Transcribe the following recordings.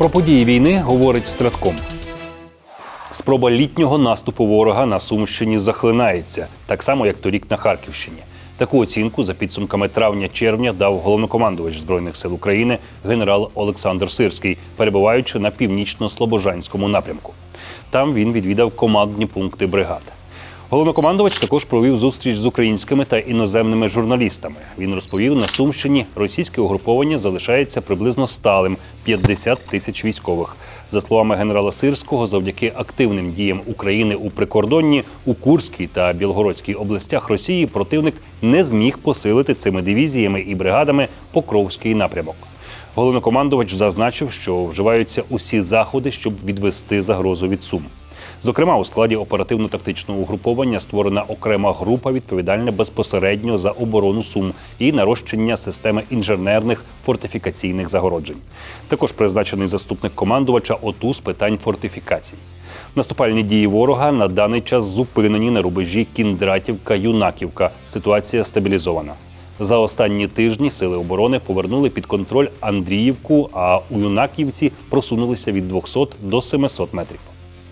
Про події війни говорить Стратком. Спроба літнього наступу ворога на Сумщині захлинається, так само як торік на Харківщині. Таку оцінку за підсумками травня-червня дав головнокомандувач збройних сил України генерал Олександр Сирський, перебуваючи на північно-слобожанському напрямку. Там він відвідав командні пункти бригад. Головнокомандувач також провів зустріч з українськими та іноземними журналістами. Він розповів, на Сумщині російське угруповання залишається приблизно сталим 50 тисяч військових. За словами генерала Сирського, завдяки активним діям України у прикордонні у Курській та Білгородській областях Росії противник не зміг посилити цими дивізіями і бригадами Покровський напрямок. Головнокомандувач зазначив, що вживаються усі заходи, щоб відвести загрозу від Сум. Зокрема, у складі оперативно-тактичного угруповання створена окрема група, відповідальна безпосередньо за оборону Сум і нарощення системи інженерних фортифікаційних загороджень. Також призначений заступник командувача ОТУ з питань фортифікацій. Наступальні дії ворога на даний час зупинені на рубежі Кіндратівка-Юнаківка. Ситуація стабілізована. За останні тижні сили оборони повернули під контроль Андріївку, а у Юнаківці просунулися від 200 до 700 метрів.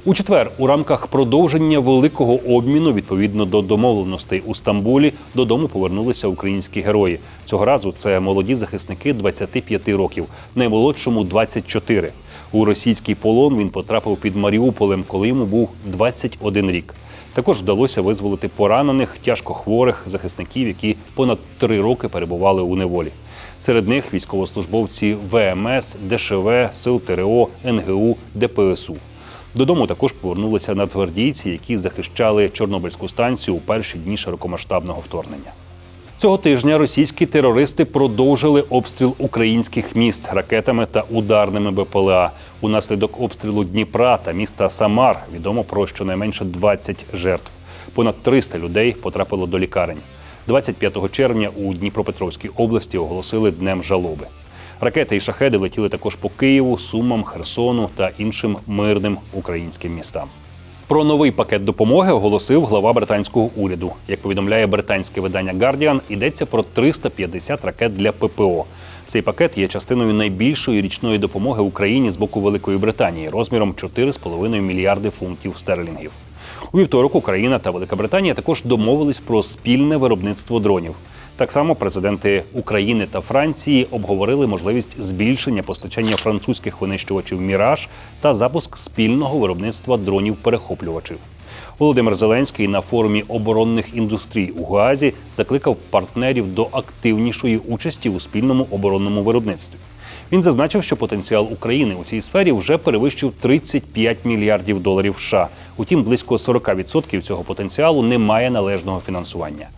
У четвер, у рамках продовження великого обміну, відповідно до домовленостей у Стамбулі, додому повернулися українські герої. Цього разу це молоді захисники 25 років, наймолодшому 24. У російський полон він потрапив під Маріуполем, коли йому був 21 рік. Також вдалося визволити поранених, тяжкохворих захисників, які понад три роки перебували у неволі. Серед них військовослужбовці ВМС, ДШВ, Сил ТРО, НГУ, ДПСУ. Додому також повернулися нацгвардійці, які захищали Чорнобильську станцію у перші дні широкомасштабного вторгнення. Цього тижня російські терористи продовжили обстріл українських міст ракетами та ударними БПЛА. Унаслідок обстрілу Дніпра та міста Самар відомо про щонайменше 20 жертв. Понад 300 людей потрапило до лікарень. 25 червня у Дніпропетровській області оголосили днем жалоби. Ракети і шахеди летіли також по Києву, Сумам, Херсону та іншим мирним українським містам. Про новий пакет допомоги оголосив глава британського уряду. Як повідомляє британське видання Guardian, йдеться про 350 ракет для ППО. Цей пакет є частиною найбільшої річної допомоги Україні з боку Великої Британії розміром 4,5 мільярди фунтів стерлінгів. У вівторок Україна та Велика Британія також домовились про спільне виробництво дронів. Так само президенти України та Франції обговорили можливість збільшення постачання французьких винищувачів Міраж та запуск спільного виробництва дронів-перехоплювачів. Володимир Зеленський на форумі оборонних індустрій у Гаазі закликав партнерів до активнішої участі у спільному оборонному виробництві. Він зазначив, що потенціал України у цій сфері вже перевищив 35 мільярдів доларів США. Утім, близько 40% цього потенціалу не має належного фінансування.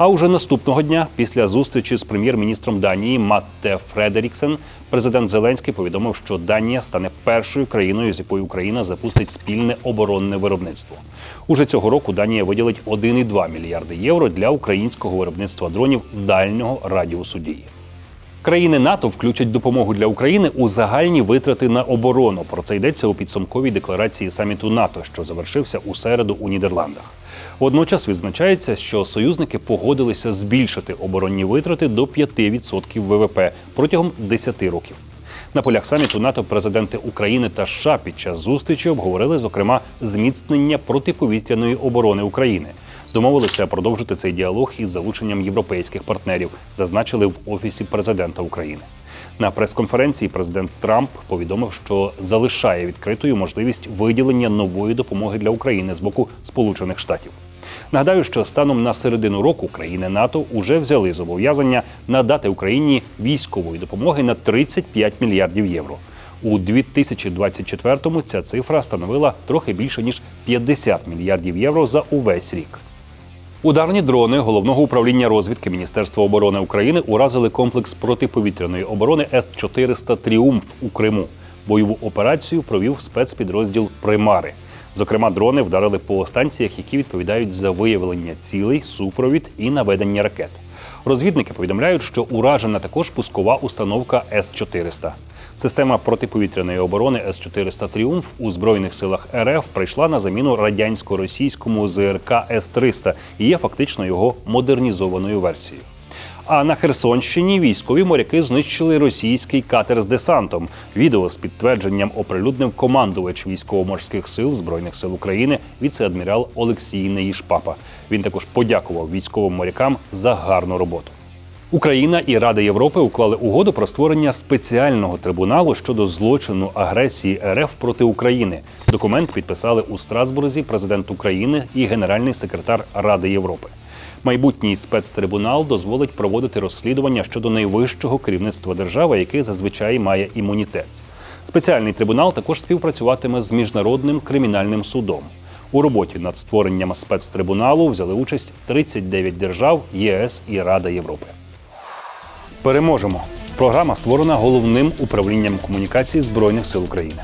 А уже наступного дня, після зустрічі з прем'єр-міністром Данії Матте Фредеріксен, президент Зеленський повідомив, що Данія стане першою країною, з якою Україна запустить спільне оборонне виробництво. Уже цього року Данія виділить 1,2 мільярди євро для українського виробництва дронів дальнього радіусу дії. Країни НАТО включать допомогу для України у загальні витрати на оборону. Про це йдеться у підсумковій декларації саміту НАТО, що завершився у середу у Нідерландах. Водночас відзначається, що союзники погодилися збільшити оборонні витрати до 5% ВВП протягом 10 років. На полях саміту НАТО президенти України та США під час зустрічі обговорили зокрема зміцнення протиповітряної оборони України. Домовилися продовжити цей діалог із залученням європейських партнерів, зазначили в офісі президента України. На прес-конференції президент Трамп повідомив, що залишає відкритою можливість виділення нової допомоги для України з боку Сполучених Штатів. Нагадаю, що станом на середину року країни НАТО уже взяли зобов'язання надати Україні військової допомоги на 35 мільярдів євро. У 2024-му ця цифра становила трохи більше ніж 50 мільярдів євро за увесь рік. Ударні дрони головного управління розвідки Міністерства оборони України уразили комплекс протиповітряної оборони С-400 Тріумф у Криму. Бойову операцію провів спецпідрозділ Примари. Зокрема, дрони вдарили по станціях, які відповідають за виявлення цілей, супровід і наведення ракет. Розвідники повідомляють, що уражена також пускова установка С-400. Система протиповітряної оборони С-400 Тріумф у збройних силах РФ прийшла на заміну радянсько-російському ЗРК С-300 і є фактично його модернізованою версією. А на Херсонщині військові моряки знищили російський катер з десантом. Відео з підтвердженням оприлюднив командувач військово-морських сил збройних сил України, віце-адмірал Олексій Неїшпапа. Він також подякував військовим морякам за гарну роботу. Україна і Рада Європи уклали угоду про створення спеціального трибуналу щодо злочину агресії РФ проти України. Документ підписали у Страсбурзі президент України і генеральний секретар Ради Європи. Майбутній спецтрибунал дозволить проводити розслідування щодо найвищого керівництва держави, яке зазвичай має імунітет. Спеціальний трибунал також співпрацюватиме з міжнародним кримінальним судом. У роботі над створенням спецтрибуналу взяли участь 39 держав ЄС і Рада Європи. Переможемо. Програма створена головним управлінням комунікації Збройних сил України.